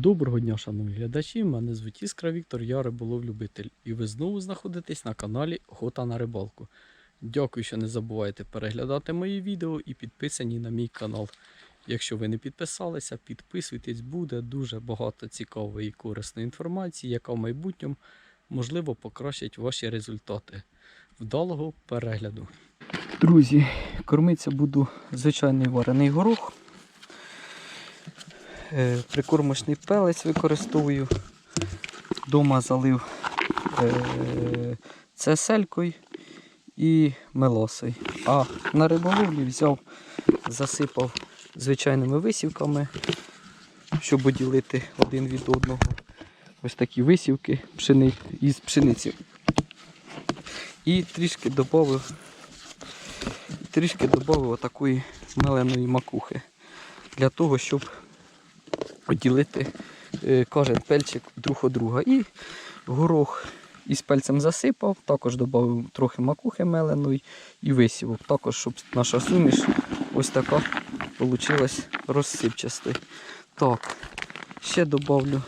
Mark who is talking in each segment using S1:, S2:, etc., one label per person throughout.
S1: Доброго дня, шановні глядачі. Мене звуть Іскра Віктор, я риболов-любитель. І ви знову знаходитесь на каналі Охота на рибалку. Дякую, що не забувайте переглядати мої відео і підписані на мій канал. Якщо ви не підписалися, підписуйтесь, буде дуже багато цікавої і корисної інформації, яка в майбутньому можливо покращить ваші результати. Вдалого перегляду. Друзі, кормитися буду звичайний варений горох. Е, Прикормочний пелець використовую. Дома залив е, цеселькою і мелосою. А на риболовлі взяв, засипав звичайними висівками, щоб поділити один від одного. Ось такі висівки із пшениці. І трішки додав трішки додав отакої меленої макухи. Для того, щоб поділити е, кожен пельчик друг від друга. І горох із пельцем засипав, також додав трохи макухи меленої і висівок. Також, щоб наша суміш ось така вийшла розсипчастою. Так, ще додавлю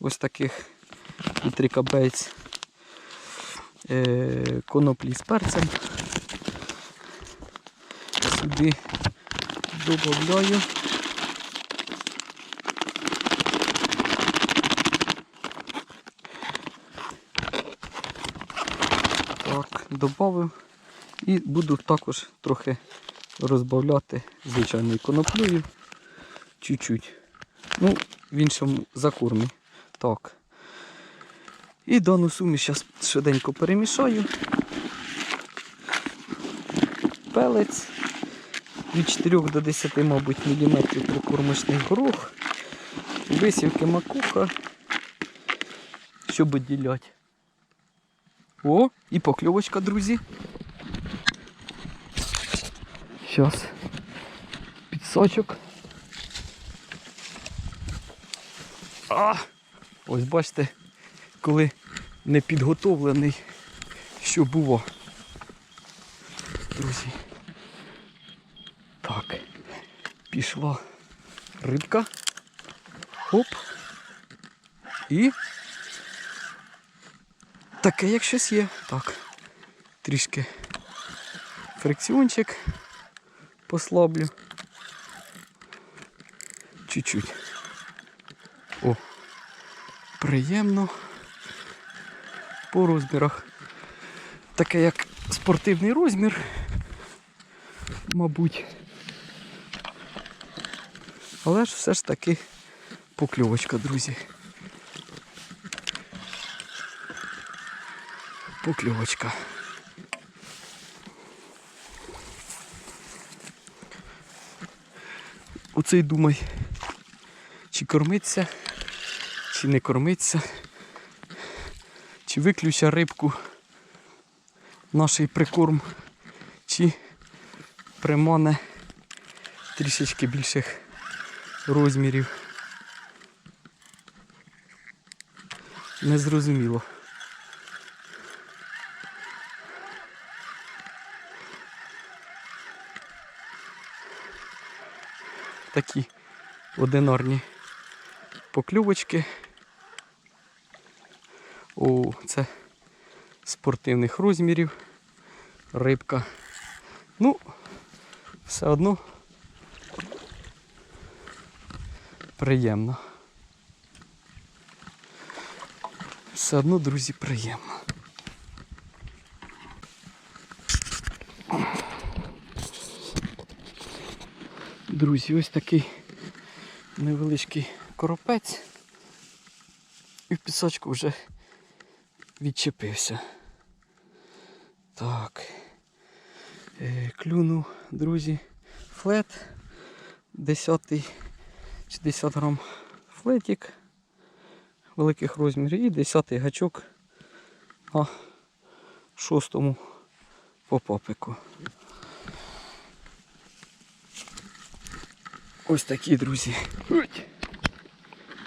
S1: ось таких і трикабейць е, коноплі з перцем. Сюди додаю. Так, додав і буду також трохи розбавляти звичайною коноплею. Чуть-чуть. Ну, в іншому закормі. Так. І дану суміш зараз швиденько перемішаю. Пелець від 4 до 10, мабуть, міліметрів прикормочний горох, висівки макуха, щоб відділяти. О, і покльовочка, друзі. Зараз підсочок. А! Ось бачите, коли не підготовлений, що було. Друзі. Так, пішла рибка. Хоп. І таке як щось є. Так. Трішки фрикціончик послаблю. Чуть-чуть. О, приємно. По розмірах. Таке як спортивний розмір, мабуть. Але ж все ж таки покльовочка, друзі. Покльовочка. Оцей думай, чи кормиться, чи не кормиться, чи виключа рибку наш прикорм, чи примане трішечки більших розмірів. Незрозуміло. Такі одинарні поклювочки. О, це спортивних розмірів. Рибка. Ну, все одно приємно. Все одно, друзі, приємно. Друзі, ось такий невеличкий коропець. І в пісочку вже відчепився. Так. Е, Клюнув, друзі, флет 10 чи 10 грам флетик великих розмірів і 10 гачок на шостому попапику. Ось такі, друзі.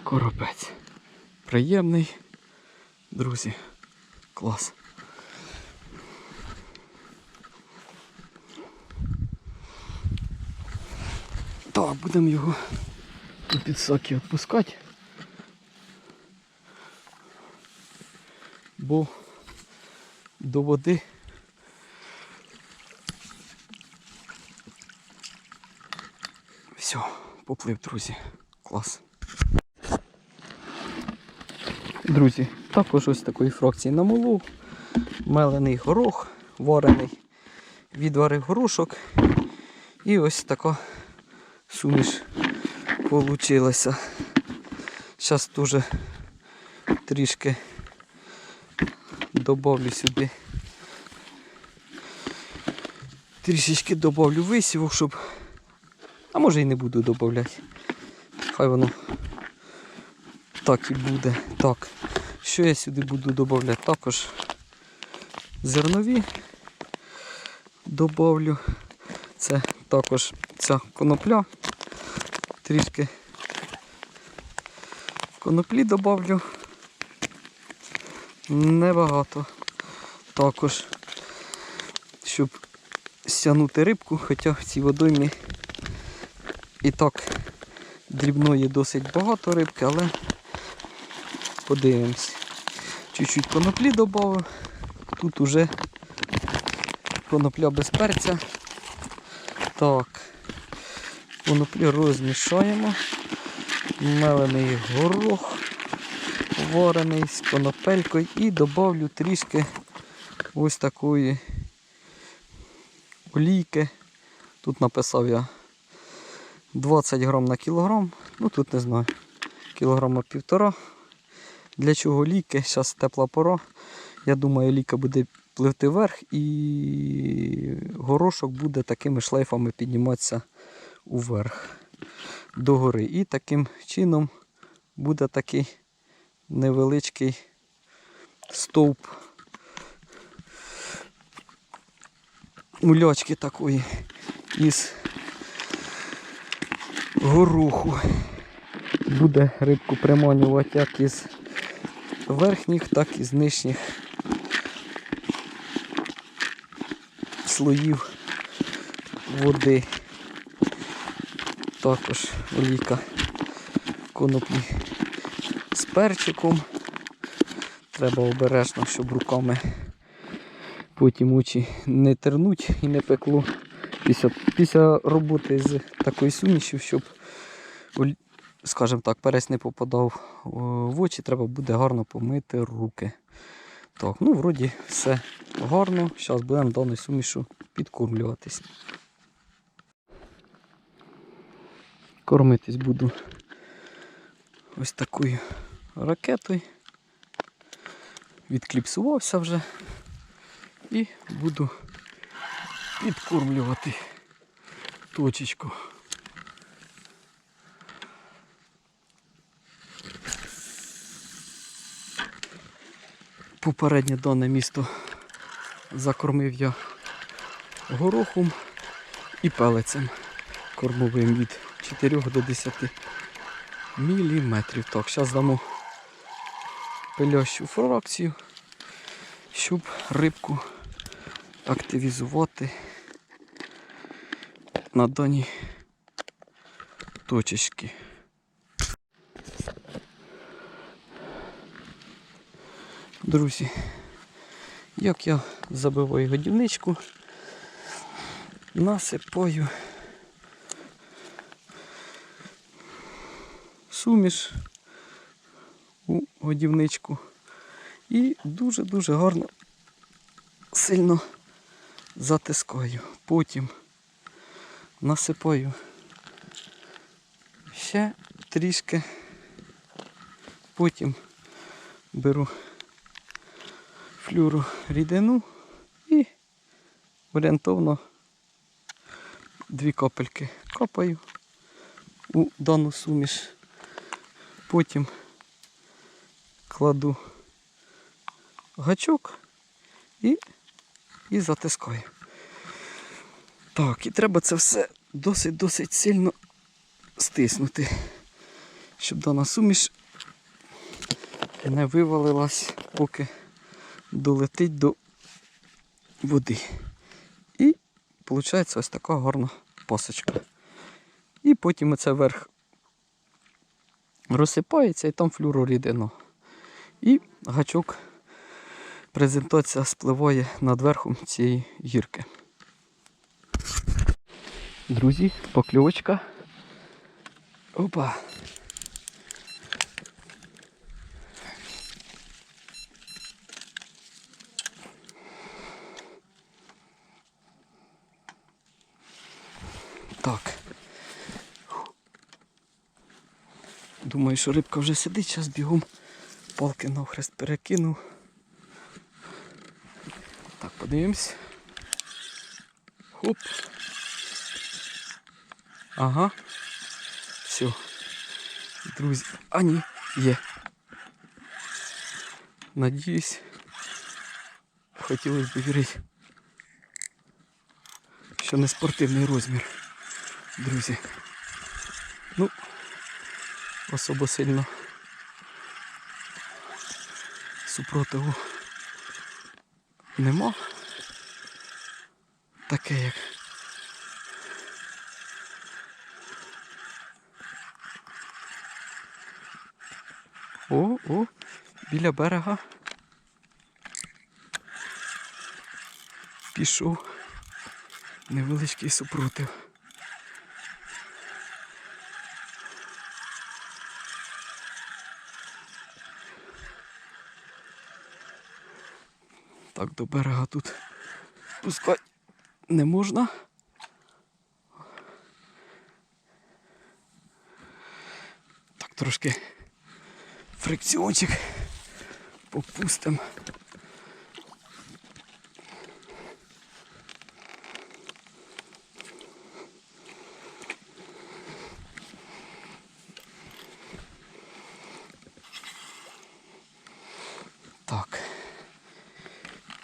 S1: Коропець. Приємний, друзі. Клас. Так, будемо його Трошки підсаки відпускати. Бо до води все, поплив, друзі. Клас. Друзі, також ось такої фракції намолов. Мелений горох, варений, відварив горошок. І ось така суміш получилася. Зараз теж трішки добавлю сюди. Трішечки добавлю висівок, щоб. А може і не буду додавати. Хай воно так і буде. Так. Що я сюди буду додавати? Також зернові добавлю. Це також ця конопля. Трішки коноплі добавлю. Небагато. Також, щоб стягнути рибку, хоча в цій водоймі і так дрібної досить багато рибки, але подивимось. Чуть-чуть коноплі додав. Тут уже конопля без перця. Так. Коноплі розмішаємо. Мелений горох варений з конопелькою і додавлю трішки ось такої олійки. Тут написав я 20 грам на кілограм, ну тут не знаю, кілограма півтора. Для чого ліки? Зараз тепла пора. Я думаю, ліка буде пливти вверх і горошок буде такими шлейфами підніматися уверх до гори. І таким чином буде такий невеличкий стовп мульочки такої із гороху. Буде рибку приманювати як із верхніх, так і з нижніх слоїв води. Також олійка коноплі з перчиком. Треба обережно, щоб руками потім очі не тернуть і не пекло. Після, після роботи з такою сумішю, щоб, скажімо так, перець не попадав в очі, треба буде гарно помити руки. Так, ну вроді все гарно. Зараз будемо даною сумішу підкормлюватись. Кормитись буду ось такою ракетою. Відкліпсувався вже і буду підкормлювати точечку. Попереднє дане місто закормив я горохом і пелецем кормовим від 4 до 10 міліметрів. Так, зараз дамо пилящу фракцію, щоб рибку активізувати на дані точечки. Друзі, як я забиваю годівничку, насипаю суміш у годівничку і дуже-дуже гарно сильно затискаю. Потім насипаю ще трішки, потім беру флюру рідину і орієнтовно дві капельки капаю у дану суміш. Потім кладу гачок і, і затискаю. Так, і треба це все досить-досить сильно стиснути, щоб дана суміш не вивалилась, поки долетить до води. І виходить ось така гарна пасочка. І потім оце верх розсипається і там флюрорідино. І гачок, презентація спливає над верхом цієї гірки. Друзі, покльовочка. Опа. Так. Думаю, що рибка вже сидить, зараз бігом палки навхрест перекину. Так, подивимось. Хоп. Ага. Все. Друзі. А є. Надіюсь. Хотілося б вірити. Що не спортивний розмір. Друзі. Ну, особо сильно супротиву нема. Таке як. О, о, біля берега. Пішов невеличкий супротив. Так, до берега тут пускати не можна. Так, трошки фрикціончик попустим. Так.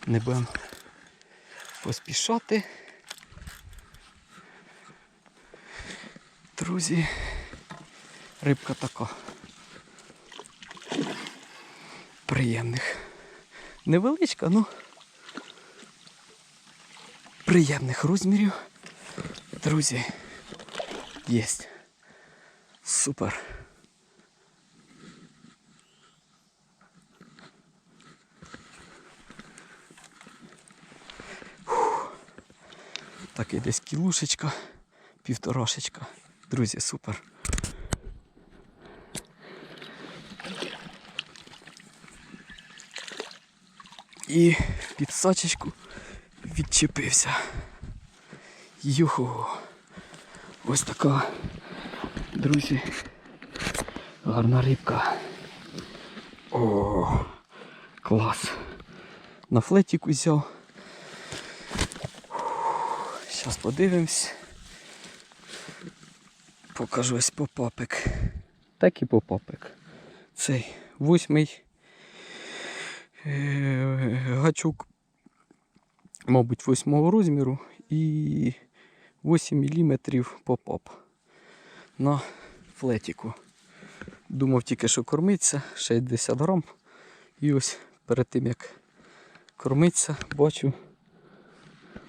S1: Не будемо поспішати. Друзі, рибка така. Приємних. Невеличка, ну приємних розмірів. Друзі, єсть. Супер. Так, і десь кілушечка, півторашечка. Друзі, супер. І під сачечку відчепився. Юху. Ось така, друзі, гарна рибка. О, клас. На флетік узяв. Зараз подивимось. Покажу ось попапик. Так і попапик. Цей восьмий е, гачок, мабуть, восьмого розміру і 8 мм попап на флетіку. Думав тільки, що кормиться 60 грам. І ось перед тим як кормиться, бачу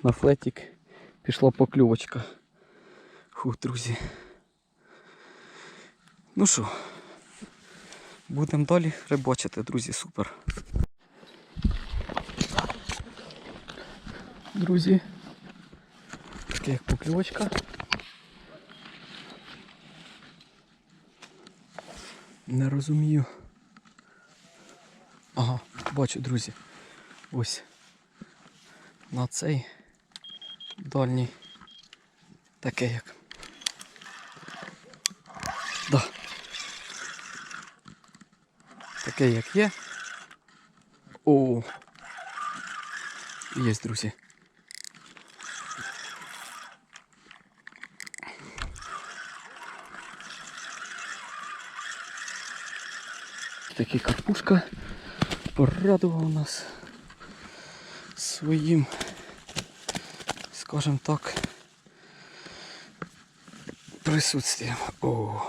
S1: на флетік пішла покльовочка. Фу, друзі. Ну що, будемо далі рибачити, друзі, супер. Друзі, таке як покльовочка. Не розумію. Ага, бачу, друзі. Ось на цей дальній таке як. Таке як є. О. Є, друзі. Такий карпушка порадував нас своїм, скажімо так, присутствием. О,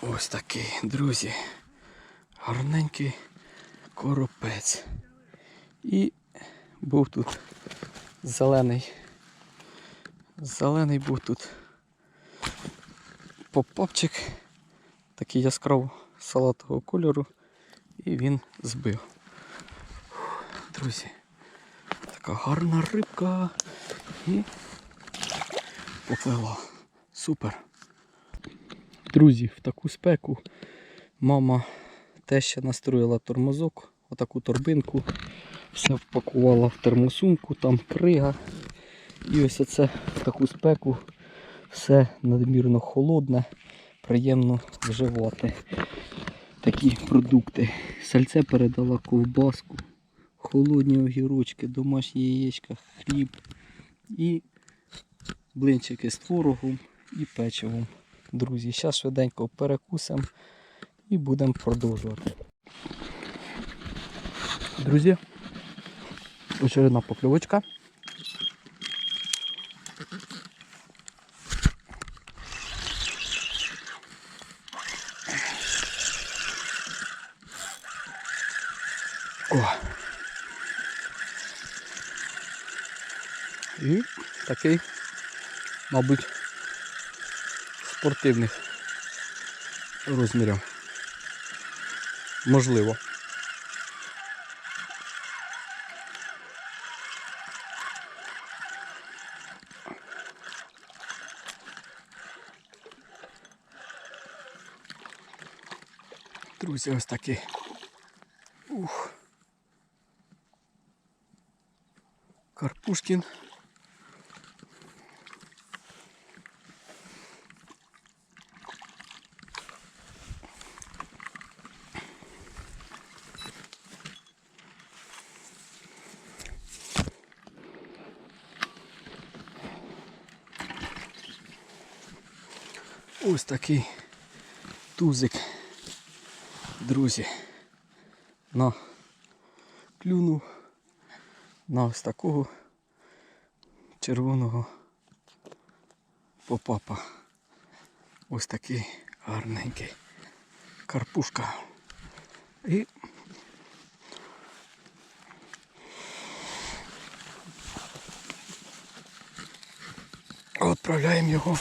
S1: ось такий, друзі. Гарненький коропець. І був тут зелений. Зелений був тут попапчик. такий яскраво салатового кольору і він збив. Друзі, така гарна рибка і поплила. Супер. Друзі, в таку спеку мама теща настроїла тормозок, отаку торбинку, все впакувала в термосумку, там крига. І ось оце в таку спеку все надмірно холодне, приємно вживати такі продукти. Сальце передала ковбаску, холодні огірочки, домашні яєчка, хліб і блинчики з творогом і печивом. Друзі, зараз швиденько перекусимо і будемо продовжувати. Друзі, очередна покльовочка. І такий, мабуть, спортивних розмірів. Можливо. Друзі, ось такий. Ух. Карпушкін. Ось такий тузик, друзі, на клюнув на ось такого червоного попапа. Ось такий гарненький карпушка. І відправляємо його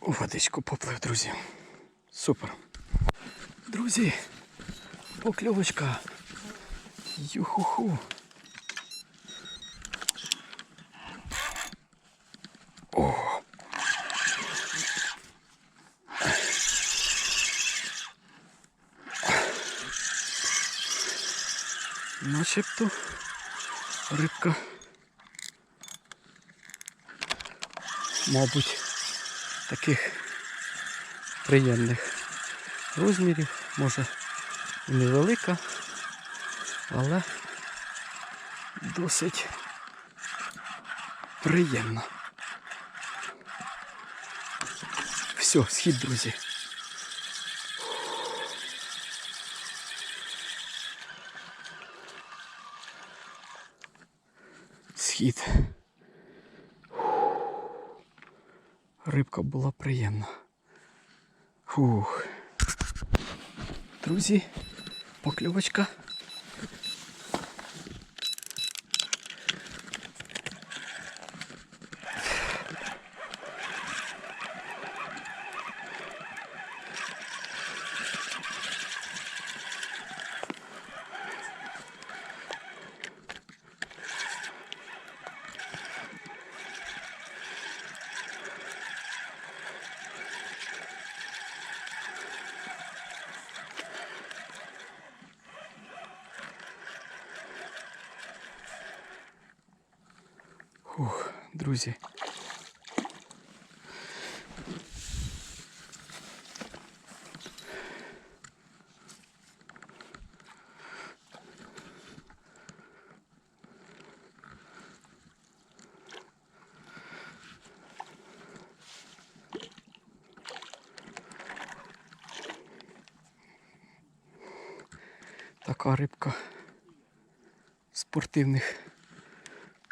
S1: у водичку поплив, друзі. Супер. Друзі, покльовочка. Юху-ху. О. Начебто рибка. Мабуть, таких приємних розмірів, може і невелика, але досить приємно. Все, схід, друзі. Схід. Рибка була приємна. Фух. Друзі, покльовочка. Ух, друзі. Така рибка спортивних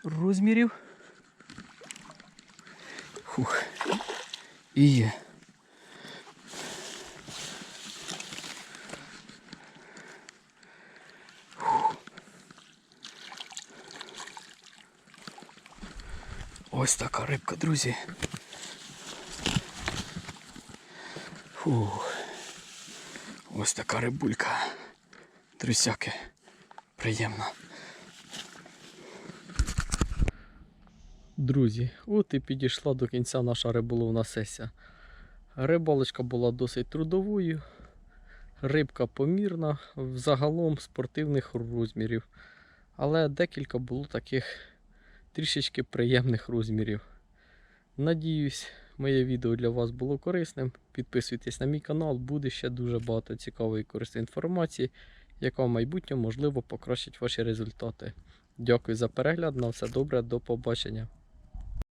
S1: розмірів. Фух. І є. Фух. Ось така рибка, друзі. Фух. Ось така рибулька. Трусяки. Приємно. Друзі, от і підійшла до кінця наша риболовна сесія. Рибалочка була досить трудовою. Рибка помірна, взагалом спортивних розмірів. Але декілька було таких трішечки приємних розмірів. Надіюсь, моє відео для вас було корисним. Підписуйтесь на мій канал, буде ще дуже багато цікавої і корисної інформації, яка в майбутньому можливо покращить ваші результати. Дякую за перегляд. На все добре, до побачення.